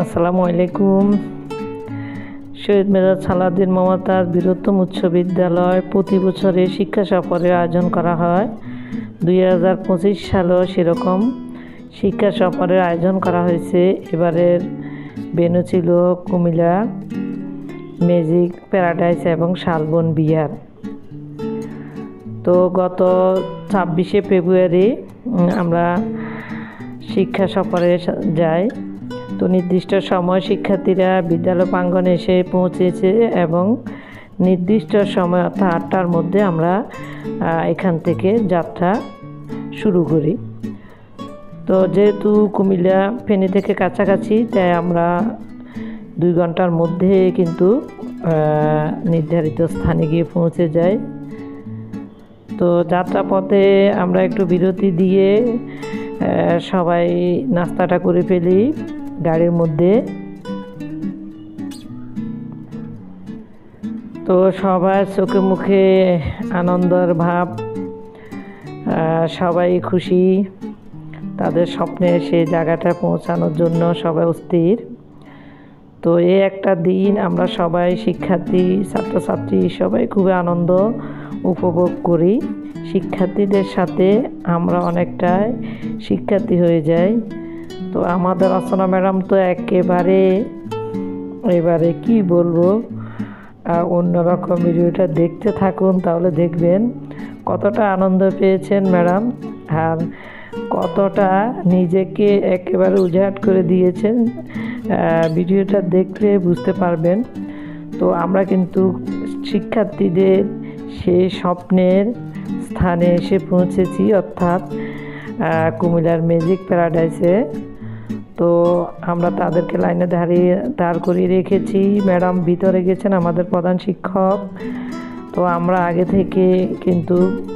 আসসালামু আলাইকুম শহীদ মেজাজ সালাউদ্দিন মমতাজ বীরত্তম উচ্চ বিদ্যালয়। প্রতি বছরে শিক্ষা সফরের আয়োজন করা হয়। দুই হাজার পঁচিশ সালেও সেরকম শিক্ষা সফরের আয়োজন করা হয়েছে। এবারের বেনু ছিল কুমিল্লা ম্যাজিক প্যারাডাইস এবং শালবন বিহার। তো গত ছাব্বিশে ফেব্রুয়ারি আমরা শিক্ষা সফরে যাই। তো নির্দিষ্ট সময় শিক্ষার্থীরা বিদ্যালয় প্রাঙ্গনে এসে পৌঁছেছে এবং নির্দিষ্ট সময় অর্থাৎ আটটার মধ্যে আমরা এখান থেকে যাত্রা শুরু করি। তো যেহেতু কুমিল্লা ফেনী থেকে কাছাকাছি, তাই আমরা দুই ঘণ্টার মধ্যে কিন্তু নির্ধারিত স্থানে গিয়ে পৌঁছে যাই। তো যাত্রাপথে আমরা একটু বিরতি দিয়ে সবাই নাস্তাটা করে ফেলি। গাড়ির মধ্যে। তো সবার চোখে মুখে আনন্দের ভাব সবাই খুশি। তাদের স্বপ্নে সেই জায়গাটা পৌঁছানোর জন্য সবাই অস্থির। তো এই একটা দিন আমরা সবাই শিক্ষার্থী, ছাত্রছাত্রী সবাই খুবই আনন্দ উপভোগ করি। শিক্ষার্থীদের সাথে আমরা অনেকটাই শিক্ষার্থী হয়ে যাই। তো আমাদের রচনা ম্যাডাম তো একেবারে, এবারে কি বলব? অন্যরকম ভিডিওটা দেখতে থাকুন, তাহলে দেখবেন কতটা আনন্দ পেয়েছেন ম্যাডাম। আর কতটা নিজেকে একেবারে উজাট করে দিয়েছেন ভিডিওটা দেখলে বুঝতে পারবেন। তো আমরা কিন্তু শিক্ষার্থীদের সেই স্বপ্নের স্থানে এসে পৌঁছেছি, অর্থাৎ কুমিল্লার ম্যাজিক প্যারাডাইসে। তো আমরা তাদেরকে লাইনে দাঁড়িয়ে, দাঁড় করিয়ে রেখেছি। ম্যাডাম ভিতরে গেছেন আমাদের প্রধান শিক্ষক। তো আমরা আগে থেকে কিন্তু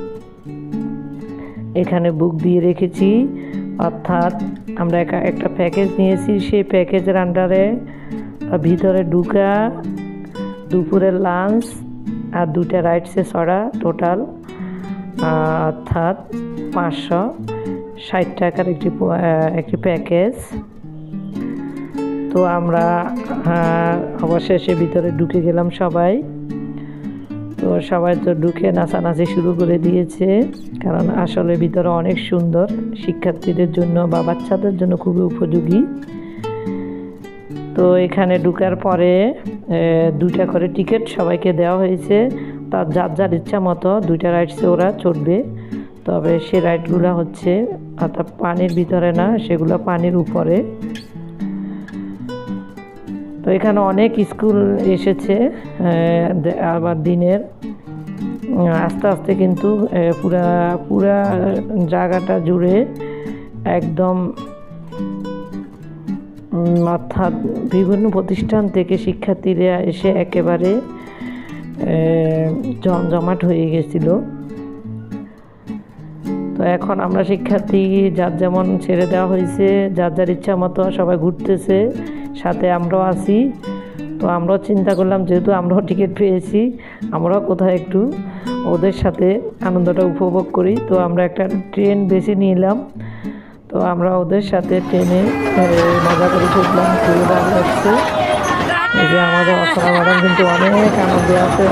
এখানে বুক দিয়ে রেখেছি। অর্থাৎ আমরা একা- একটা প্যাকেজ নিয়েছি, সেই প্যাকেজের আন্ডারে ভিতরে ঢুকা দুপুরের লাঞ্চ আর দুটা রাইডসে ছড়া টোটাল অর্থাৎ পাঁচশো। ষাট টাকার একটি একটি প্যাকেজ। তো আমরা অবশেষে ভিতরে ঢুকে গেলাম সবাই। তো সবাই তো ঢুকে নাচানাচি শুরু করে দিয়েছে, কারণ আসলে ভিতরে অনেক সুন্দর শিক্ষার্থীদের জন্য বা বাচ্চাদের জন্য খুবই উপযোগী। তো এখানে ঢুকার পরে দুইটা করে টিকিট সবাইকে দেওয়া হয়েছে। তার যার যার ইচ্ছা মতো দুইটা রাইডসে ওরা চড়বে। তবে সে রাইডগুলো হচ্ছে অর্থাৎ পানির ভিতরে না, সেগুলো পানির উপরে। তো এখানে অনেক স্কুল এসেছে আবার দিনের। আস্তে আস্তে কিন্তু পুরা পুরা জায়গাটা জুড়ে একদম অর্থাৎ বিভিন্ন প্রতিষ্ঠান থেকে শিক্ষার্থীরা এসে একেবারে জমজমাট হয়ে গেছিল। তো এখন আমরা শিক্ষার্থী, যার যেমন ছেড়ে দেওয়া হয়েছে, যার যার ইচ্ছা মতো সবাই ঘুরতেছে, সাথে আমরাও আছি। তো আমরাও চিন্তা করলাম, যেহেতু আমরাও টিকিট পেয়েছি, আমরাও কোথাও একটু ওদের সাথে আনন্দটা উপভোগ করি। তো আমরা একটা ট্রেন বেছে নিলাম। তো আমরা ওদের সাথে ট্রেনে মজা করে চললাম খুবই ভালো লাগছে। এই যে আমাদের অসরা ম্যাডাম কিন্তু অনেক আনন্দে আছে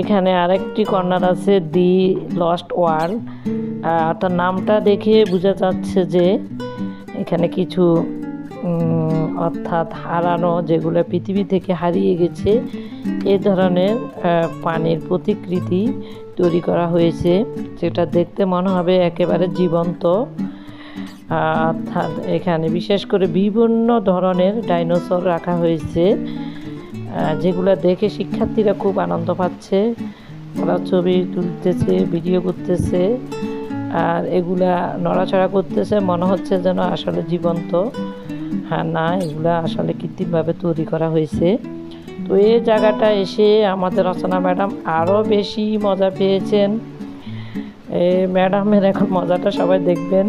এখানে আরেকটি কর্নার আছে দি লস্ট ওয়ার্ল্ড। তার নামটা দেখে বোঝা যাচ্ছে যে এখানে কিছু অর্থাৎ হারানো যেগুলো পৃথিবী থেকে হারিয়ে গেছে, এ ধরনের পানির প্রতিকৃতি তৈরি করা হয়েছে, যেটা দেখতে মনে হবে একেবারে জীবন্ত। অর্থাৎ এখানে বিশেষ করে বিভিন্ন ধরনের ডাইনোসর রাখা হয়েছে যেগুলো দেখে শিক্ষার্থীরা খুব আনন্দ পাচ্ছে। ওরা ছবি তুলতেছে, ভিডিও করতেছে, আর এগুলা নড়াচড়া করতেছে, মনে হচ্ছে যেন আসলে জীবন্ত। না এগুলা আসলে কৃত্রিমভাবে তৈরি করা হয়েছে। তো এই জায়গাটা এসে আমাদের রচনা ম্যাডাম আরও বেশি মজা পেয়েছেন। ম্যাডামের এখন মজাটা সবাই দেখবেন।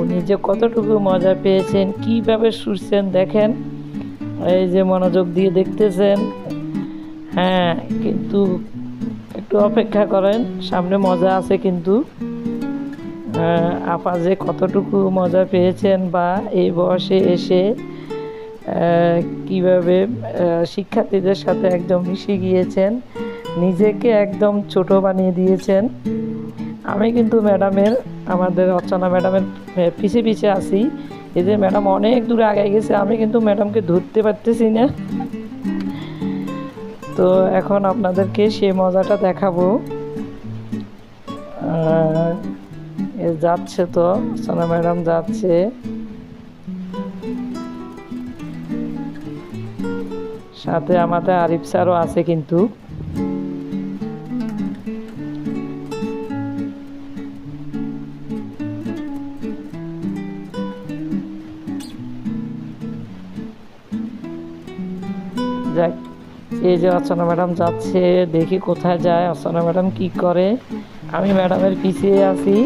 উনি যে কতটুকু মজা পেয়েছেন, কীভাবে শুনছেন দেখেন। এই যে মনোযোগ দিয়ে দেখতেছেন। হ্যাঁ কিন্তু একটু অপেক্ষা করেন, সামনে মজা আছে কিন্তু। আপা যে কতটুকু মজা পেয়েছেন বা এই বয়সে এসে কীভাবে শিক্ষার্থীদের সাথে একদম মিশে গিয়েছেন, নিজেকে একদম ছোট বানিয়ে দিয়েছেন। আমি কিন্তু ম্যাডামের, আমাদের অর্চনা ম্যাডামের পিছে পিছে আছি। এই যে ম্যাডাম অনেক দূরে আগে গেছে, আমি কিন্তু ম্যাডামকে ধরতে পারতেছি না। তো এখন আপনাদেরকে সে মজাটা দেখাবো। এ যাচ্ছে তো, সোনা ম্যাডাম যাচ্ছে। সাথে আমাদের আরিফ স্যারও আছে কিন্তু। এই যে অর্চনা ম্যাডাম যাচ্ছে, দেখি কোথায় যায় অর্চনা ম্যাডাম কি করে? আমি ম্যাডামের পিছিয়ে আছি।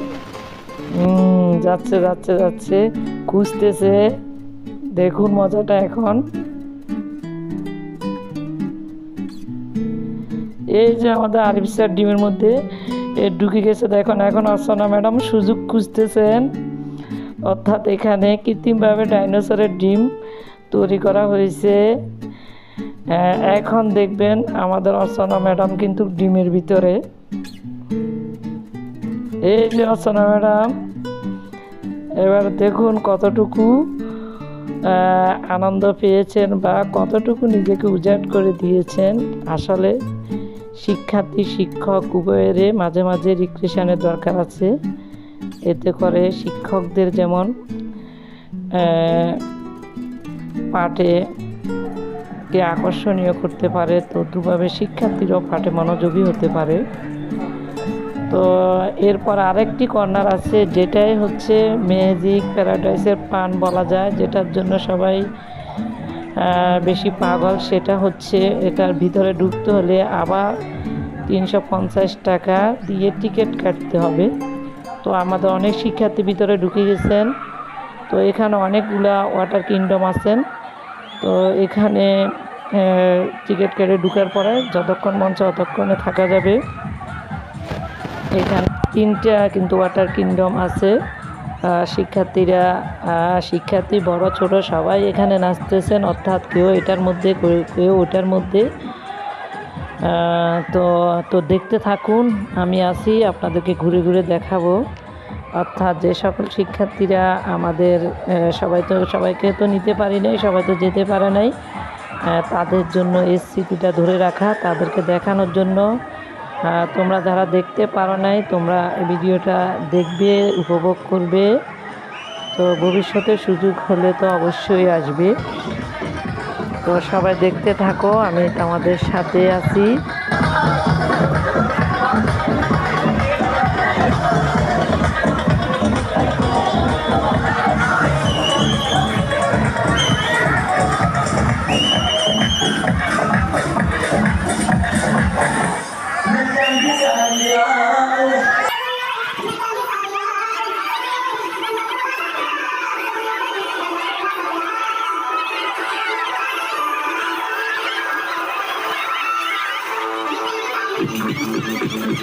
যাচ্ছে যাচ্ছে যাচ্ছে। খুঁজতেছে। দেখুন মজাটা এখন। এই যে আমাদের আরিফ স্যার ডিমের মধ্যে ঢুকে গেছে দেখুন এখন অর্চনা ম্যাডাম সুযোগ খুঁজতেছেন। অর্থাৎ এখানে কৃত্রিমভাবে ডাইনোসরের ডিম তৈরি করা হয়েছে। হ্যাঁ, এখন দেখবেন আমাদের অর্চনা ম্যাডাম কিন্তু ডিমের ভিতরে। এই যে ম্যাডাম? এবার দেখুন কতটুকু আনন্দ পেয়েছেন বা কতটুকু নিজেকে উজাড় করে দিয়েছেন। আসলে শিক্ষার্থী, শিক্ষক উভয়েরই মাঝে মাঝে রিক্রেশনের দরকার আছে। এতে করে শিক্ষকদের যেমন পাঠে কে আকর্ষণীয় করতে পারে, তদ্রুপভাবে শিক্ষার্থীরাও পাঠে মনোযোগী হতে পারে। তো এরপর আরেকটি কর্নার আছে, যেটাই হচ্ছে ম্যাজিক প্যারাডাইসের পান বলা যায়, যেটার জন্য সবাই বেশি পাগল। সেটা হচ্ছে এটার ভিতরে ঢুকতে হলে আবার তিনশো পঞ্চাশ টাকা দিয়ে টিকিট কাটতে হবে। তো আমাদের অনেক শিক্ষার্থী ভিতরে ঢুকে গেছেন। তো এখানে অনেকগুলা ওয়াটার কিংডম আছেন। তো এখানে টিকিট কেটে ঢুকার পরে যতক্ষণ চায় ততক্ষণে থাকা যাবে। এখানে তিনটা কিন্তু ওয়াটার কিংডম আছে। শিক্ষার্থীরা শিক্ষার্থী বড়, ছোট সবাই এখানে নাচতেছেন, অর্থাৎ কেউ এটার মধ্যে, কেউ- ওটার মধ্যে। তো তো দেখতে থাকুন, আমি আসি আপনাদেরকে ঘুরে ঘুরে দেখাবো। অর্থাৎ যে সকল শিক্ষার্থীরা আমাদের সবাই তো, সবাইকে তো নিতে পারি নাই, সবাই তো যেতে পারে নাই। তাদের জন্য এই স্মৃতিটা ধরে রাখা, তাদেরকে দেখানোর জন্য। তোমরা যারা দেখতে পারো নাই, তোমরা ভিডিওটা দেখবে, উপভোগ করবে। তো ভবিষ্যতে সুযোগ হলে তো অবশ্যই আসবে। তো সবাই দেখতে থাকো, আমি তোমাদের সাথে আছি।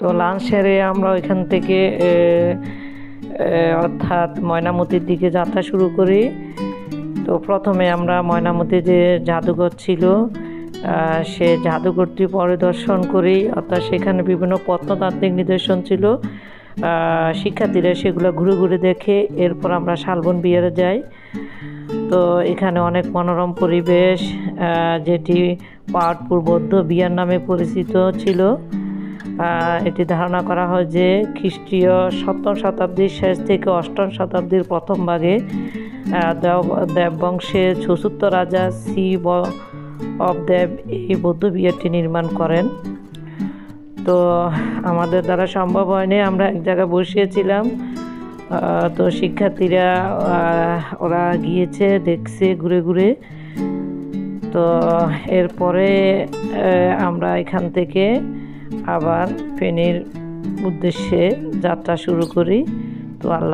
তো লাঞ্চ সেরে আমরা ওইখান থেকে অর্থাৎ ময়নামতির দিকে যাত্রা শুরু করি। তো প্রথমে আমরা ময়নামতি যে জাদুঘর ছিল সে জাদুঘরটি পরিদর্শন করি। অর্থাৎ সেখানে বিভিন্ন প্রত্নতাত্ত্বিক নিদর্শন ছিল। শিক্ষার্থীরা সেগুলো ঘুরে ঘুরে দেখে এরপর আমরা শালবন বিয়ারে যাই। তো এখানে অনেক মনোরম পরিবেশ যেটি পাহাড়পুর বৌদ্ধ বিয়ার নামে পরিচিত ছিল। এটি ধারণা করা হয় যে খ্রিস্টীয় সপ্তম শতাব্দীর শেষ থেকে অষ্টম শতাব্দীর প্রথম ভাগে দেব দেববংশের চতুর্থ রাজা শিব অবদেব এই বৌদ্ধ বিহারটি নির্মাণ করেন। তো আমাদের দ্বারা সম্ভব হয়নি, আমরা এক জায়গায় বসিয়েছিলাম। তো শিক্ষার্থীরা ওরা গিয়েছে, দেখছে, ঘুরে ঘুরে। তো এরপরে আমরা এখান থেকে আবার ফেনীর উদ্দেশ্যে যাত্রা শুরু করি। তো আল্লাহ